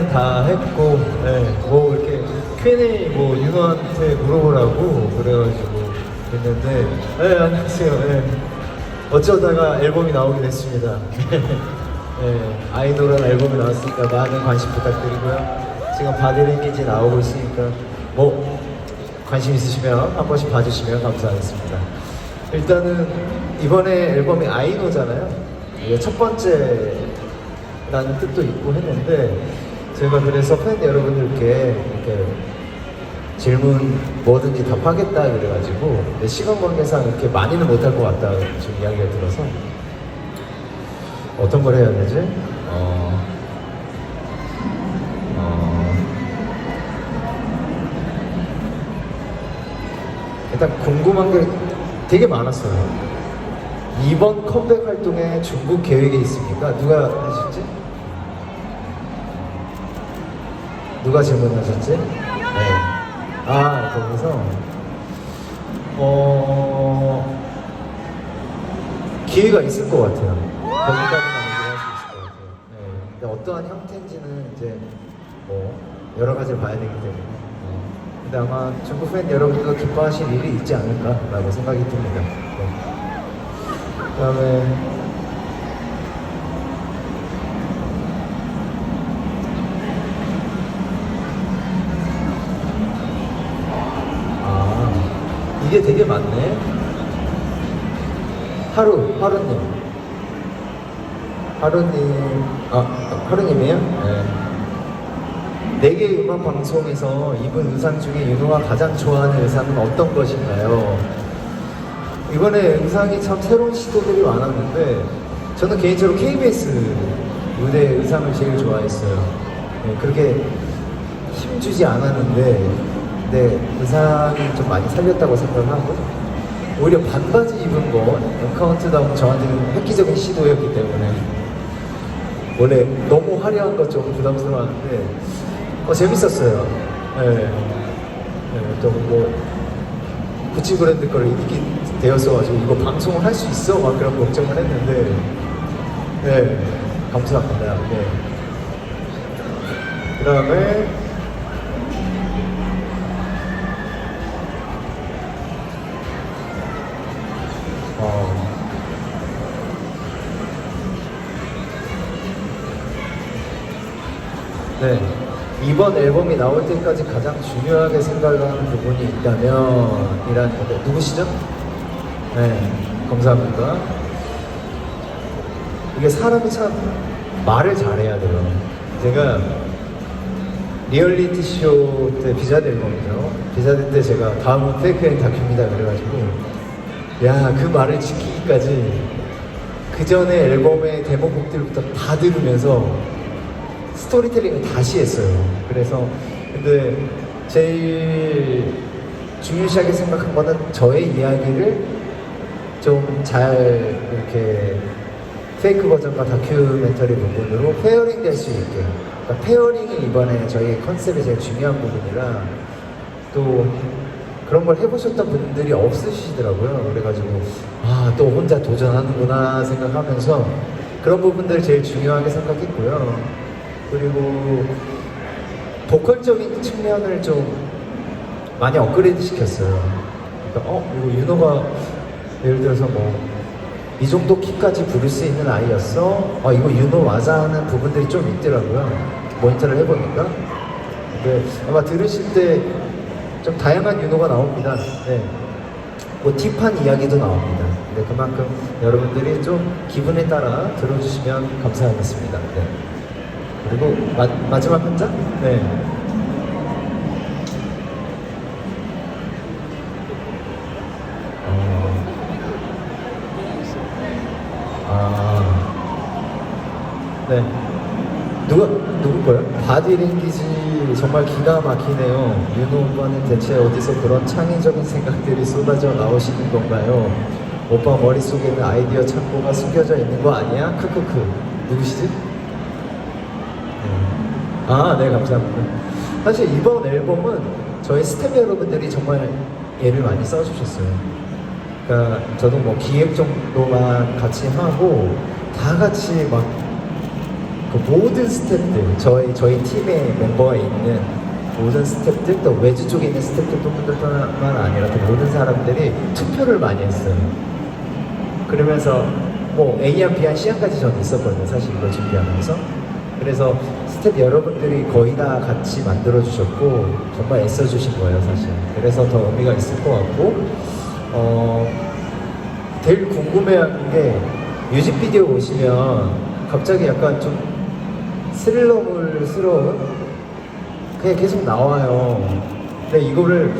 사인은 다 했고, 네, 뭐 이렇게 Q&A 뭐 윤호한테 물어보라고 그래가지고 했는데, 네, 안녕하세요. 네. 어쩌다가 앨범이 나오게 됐습니다. 네, 아이돌은 앨범이 나왔으니까 많은 관심 부탁드리고요. 지금 바디랭귀지 나오고 있으니까 뭐 관심 있으시면 한 번씩 봐주시면 감사하겠습니다. 일단은 이번에 앨범이 아이노잖아요. 이게 첫 번째 라는 뜻도 있고 했는데 제가 그래서 팬 여러분들께 이렇게 질문 뭐든지 답하겠다 그래가지고 근데 시간 관계상 이렇게 많이는 못할 것 같다 좀 이야기가 들어서 어떤 걸 해야 되지? 어, 어, 일단 궁금한 게 되게 많았어요. 이번 컴백 활동에 중국 계획이 있습니까? 누가 누가 질문하셨지? 네. 아, 거기서 어 기회가 있을 것 같아요. 거기까지는 얘기할 수 있을 것 같아요. 네. 근데 어떠한 형태인지는 이제 뭐 여러 가지를 봐야 되기 때문에. 네. 근데 아마 중국 팬 여러분들도 기뻐하실 일이 있지 않을까라고 생각이 듭니다. 네. 그 다음에 이게 되게 많네. 하루 하루님 하루님 아 하루님이에요? 네. 네개 음악 방송에서 입은 의상 중에 윤호가 가장 좋아하는 의상은 어떤 것인가요? 이번에 의상이 참 새로운 시도들이 많았는데 저는 개인적으로 KBS 무대 의상을 제일 좋아했어요. 네, 그렇게 힘주지 않았는데 네, 의상이 좀 많이 살렸다고 생각하고 오히려 반바지 입은 건 엔카운트다운 저한테는 획기적인 시도였기 때문에 원래 너무 화려한 것 좀 부담스러웠는데 어, 재밌었어요. 네. 네, 또뭐 구찌 브랜드 거를 입게 되었어가지고 이거 방송을 할 수 있어? 막 그런 걱정을 했는데 네 감사합니다. 네. 그 다음에 이번 앨범이 나올 때까지 가장 중요하게 생각하는 부분이 있다면 이란 건데 누구시죠? 네, 감사합니다. 이게 사람이 참 말을 잘해야 돼요. 제가 리얼리티 쇼 때 비자드 앨범이죠. 비자드 때 제가 다음은 페이크앤 다큐입니다 그래가지고 야 그 말을 지키기까지 그 전에 앨범의 데모곡들부터 다 들으면서 스토리텔링을 다시 했어요. 그래서 근데 제일 중요시하게 생각한 거는 저의 이야기를 좀 잘 이렇게 페이크 버전과 다큐멘터리 부분으로 페어링 될 수 있게. 그러니까 페어링이 이번에 저희 컨셉의 제일 중요한 부분이라 또 그런 걸 해보셨던 분들이 없으시더라고요. 그래가지고 아 또 혼자 도전하는구나 생각하면서 그런 부분들 제일 중요하게 생각했고요. 그리고 보컬적인 측면을 좀 많이 업그레이드 시켰어요. 그러니까 어 이거 윤호가 예를 들어서 뭐 이 정도 키까지 부를 수 있는 아이였어. 아 이거 윤호 맞아 하는 부분들이 좀 있더라고요. 모니터를 해보니까. 근데 아마 들으실 때 좀 다양한 윤호가 나옵니다. 네. 뭐 딥한 이야기도 나옵니다. 근데 그만큼 여러분들이 좀 기분에 따라 들어주시면 감사하겠습니다. 네. 그리고 마, 마지막 한 장? 네. 어, 아, 네. 누가, 누구 거요? 바디랭귀지 정말 기가 막히네요. 윤호 오빠는 대체 어디서 그런 창의적인 생각들이 쏟아져 나오시는 건가요? 오빠 머릿속에는 아이디어 창고가 숨겨져 있는 거 아니야? 크크크. 누구시지? 네. 아, 네, 감사합니다. 사실 이번 앨범은 저희 스태프 여러분들이 정말 애를 많이 써주셨어요. 그러니까 저도 뭐 기획 정도만 같이 하고 다 같이 막 그 모든 스태프들 저희 저희 팀의 멤버가 있는 모든 스태프들 또 외주 쪽에 있는 스태프들뿐만 아니라 또 모든 사람들이 투표를 많이 했어요. 그러면서 뭐 A안 B안 C안까지 저는 있었거든요. 사실 이거 준비하면서. 그래서 스텝 여러분들이 거의 다 같이 만들어 주셨고 정말 애써 주신 거예요, 사실. 그래서 더 의미가 있을 것 같고 어 제일 궁금해하는 게 뮤직비디오 보시면 갑자기 약간 좀 스릴러물스러운 그게 계속 나와요. 근데 이거를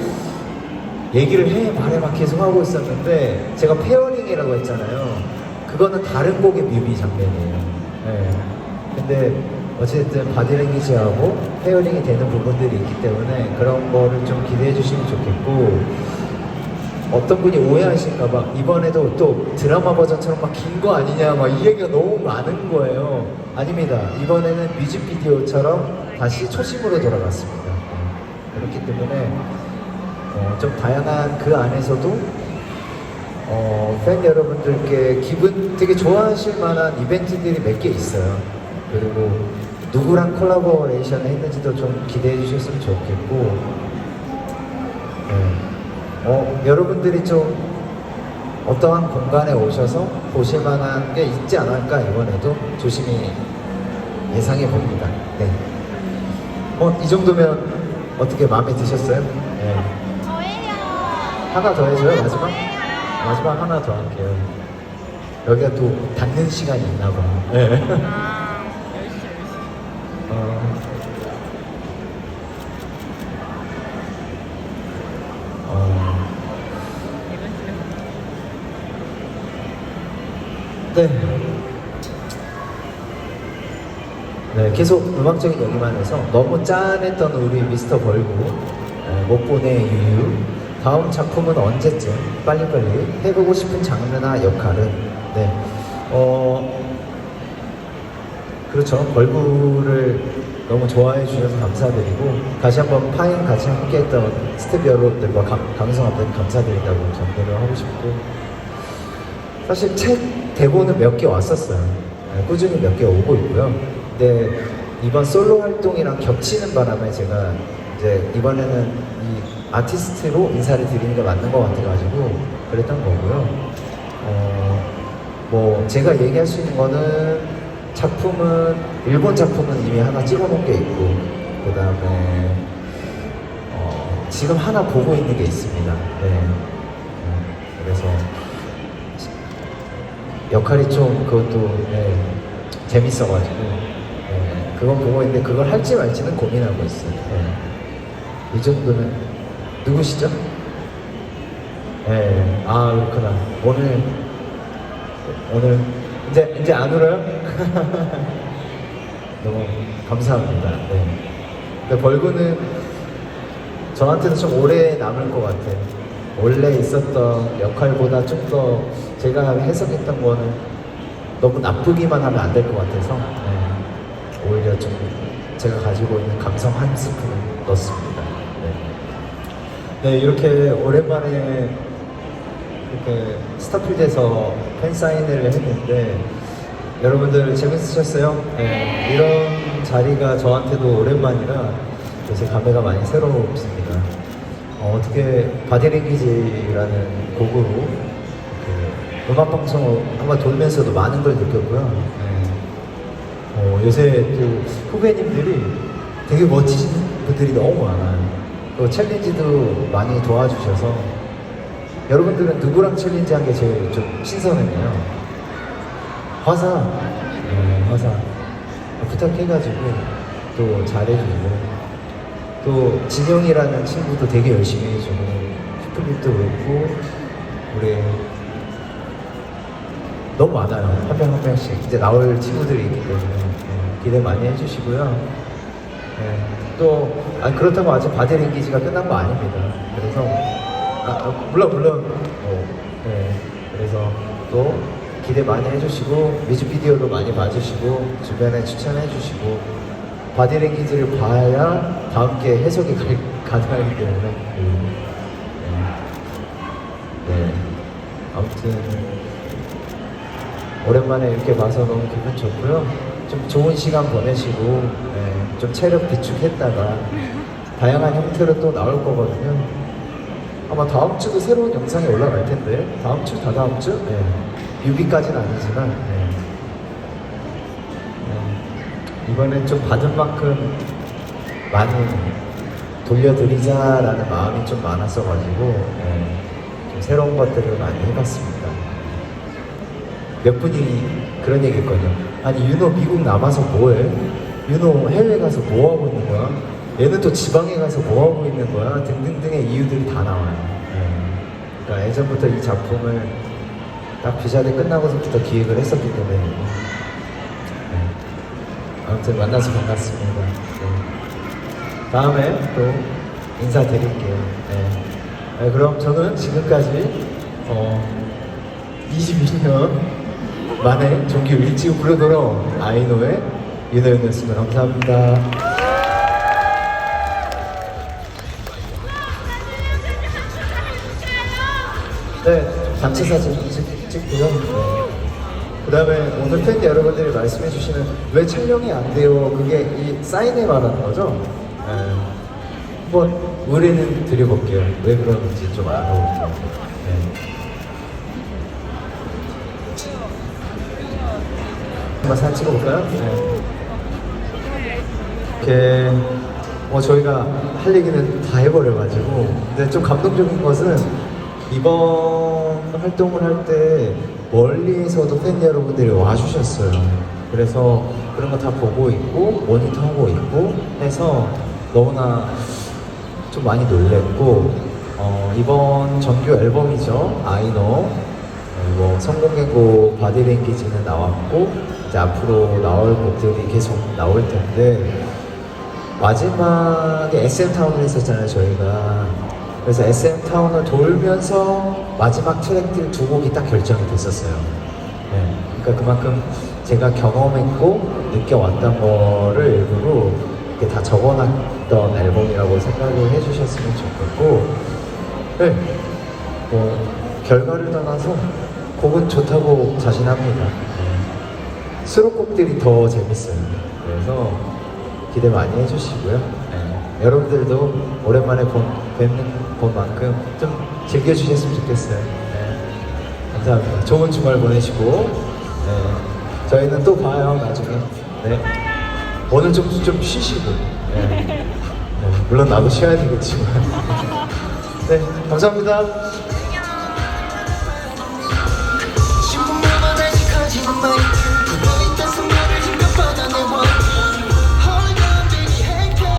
얘기를 해 말해 막 계속 하고 있었는데 제가 페어링이라고 했잖아요. 그거는 다른 곡의 뮤비 장면이에요. 네. 근데 어쨌든 바디랭귀지하고 페어링이 되는 부분들이 있기 때문에 그런 거를 좀 기대해 주시면 좋겠고 어떤 분이 오해하실까 봐 이번에도 또 드라마 버전처럼 막 긴 거 아니냐 막 이 얘기가 너무 많은 거예요. 아닙니다. 이번에는 뮤직비디오처럼 다시 초심으로 돌아갔습니다. 네. 그렇기 때문에 어, 좀 다양한 그 안에서도 어, 팬 여러분들께 기분 되게 좋아하실 만한 이벤트들이 몇 개 있어요. 그리고 누구랑 콜라보레이션을 했는지도 좀 기대해 주셨으면 좋겠고 네. 어, 여러분들이 좀 어떠한 공간에 오셔서 보실 만한 게 있지 않을까 이번에도 조심히 예상해 봅니다. 네. 어, 이 정도면 어떻게 마음에 드셨어요? 네. 하나 더 해줘요, 마지막? 마지막 하나 더 할게요. 여기가 또 닫는 시간이 있나 봐. 네. 어, 어, 네. 네, 계속 음악적인 얘기만 해서 너무 짠했던 우리 미스터 벌구 어, 못 보내 유유. 다음 작품은 언제쯤? 빨리빨리 해보고 싶은 장르나 역할은? 네, 어, 그렇죠. 벌구를 너무 좋아해 주셔서 감사드리고 다시 한번 파인 같이 함께했던 스텝 여러분들과 감- 강성 앞에 감사드린다고 전달을 하고 싶고 사실 책 대본은 몇 개 왔었어요. 네, 꾸준히 몇 개 오고 있고요. 근데 이번 솔로 활동이랑 겹치는 바람에 제가 이제 이번에는 이 아티스트로 인사를 드리는 게 맞는 것 같아가지고 그랬던 거고요. 어, 뭐 제가 얘기할 수 있는 거는 작품은 일본 작품은 이미 하나 찍어놓은 게 있고 그 다음에 어, 지금 하나 보고 있는 게 있습니다. 네. 음, 그래서 역할이 좀 그것도 네, 재밌어가지고 네, 그건 보고 있는데 그걸 할지 말지는 고민하고 있어요. 네. 이 정도면 누구시죠? 네, 아 그렇구나. 오늘 오늘 이제 이제 안 울어요? 너무 감사합니다. 네. 근데 벌구는 저한테는 좀 오래 남을 것 같아요. 원래 있었던 역할보다 좀 더 제가 해석했던 거는 너무 나쁘기만 하면 안 될 것 같아서 네. 오히려 좀 제가 가지고 있는 감성 한 스푼을 넣습니다. 네. 네, 이렇게 오랜만에 이렇게 스타필드에서 팬 사인회를 했는데 여러분들 재밌으셨어요? 네, 이런 자리가 저한테도 오랜만이라 요새 감회가 많이 새롭습니다. 어, 어떻게 바디랭귀지라는 곡으로 그 음악 방송을 한번 돌면서도 많은 걸 느꼈고요. 네. 어, 요새 또 후배님들이 되게 멋지신 분들이 너무 많아요. 또 챌린지도 많이 도와주셔서 여러분들은 누구랑 챌린지 한 게 제일 좀 신선했나요? 화사. 네, 화사. 부탁해가지고 또 잘해주고 또 진영이라는 친구도 되게 열심히 해주고 슈플립도 그렇고 우리 너무 많아요. 한 명 한 명씩 이제 나올 친구들이 있기 때문에 네, 기대 많이 해주시고요. 네, 또 아, 그렇다고 아직 바디랭귀지가 끝난 거 아닙니다. 그래서 아, 아, 물론 물론 어, 네, 그래서 또 기대 많이 해주시고 뮤직비디오도 많이 봐주시고 주변에 추천해주시고 바디랭귀지를 봐야 다음 게 해석이 가, 가능하기 때문에 음, 네. 네. 아무튼 오랜만에 이렇게 봐서 너무 기분 좋고요. 좀 좋은 시간 보내시고 네, 좀 체력 비축했다가 다양한 형태로 또 나올 거거든요. 아마 다음 주도 새로운 영상이 올라갈 텐데 다음 주, 다다음 주? 네. 뮤비까지는 아니지만 네. 네. 이번엔 좀 받은 만큼 많이 돌려드리자라는 마음이 좀 많았어가지고 네. 좀 새로운 것들을 많이 해봤습니다. 몇 분이 그런 얘기 했거든요. 아니 윤호 미국 남아서 뭐해? 윤호 해외 가서 뭐 하고 있는 거야? 얘는 또 지방에 가서 뭐 하고 있는 거야? 등등등의 이유들이 다 나와요. 네. 그러니까 예전부터 이 작품을 딱 비자대 끝나고서부터 기획을 했었기 때문에 네. 아무튼 만나서 반갑습니다. 네. 다음에 또 인사드릴게요. 네. 네, 그럼 저는 지금까지 어, 22년 만에 정규 일찍 불러 돌아온 아이노의 윤호연이었습니다. 감사합니다. 네, 단체 사진 찍, 찍고요. 네. 그 다음에 오늘 팬 여러분들이 말씀해 주시는 왜 촬영이 안 돼요? 그게 이 사인에 말하는 거죠? 네. 한번 의뢰는 드려볼게요. 왜 그러는지 좀 알아볼게요. 네. 한번 사진 찍어볼까요? 네. 이렇게 뭐 저희가 할 얘기는 다 해버려가지고 근데 좀 감동적인 것은 이번 활동을 할 때 멀리에서도 팬 여러분들이 와주셨어요. 그래서 그런 거 다 보고 있고 모니터하고 있고 해서 너무나 좀 많이 놀랬고 어, 이번 정규 앨범이죠 아이노 어, 뭐 성공개곡 바디랭귀지는 나왔고 이제 앞으로 나올 곡들이 계속 나올 텐데 마지막에 SM 타운을 했었잖아요 저희가 그래서 SM 타운을 돌면서 마지막 트랙들 두 곡이 딱 결정이 됐었어요. 네, 그러니까 그만큼 제가 경험했고 느껴왔던 거를 일부러 이렇게 다 적어놨던 앨범이라고 생각을 해주셨으면 좋겠고, 네, 뭐 결과를 떠나서 곡은 좋다고 자신합니다. 네. 수록곡들이 더 재밌어요. 그래서 기대 많이 해주시고요. 네. 여러분들도 오랜만에 본, 뵙는 본 만큼 좀 즐겨주셨으면 좋겠어요. 네. 감사합니다. 좋은 주말 보내시고, 네. 저희는 또 봐요, 나중에. 네. 오늘 좀, 좀 쉬시고. 네. 네. 물론 나도 쉬어야 되겠지만. 네. 감사합니다.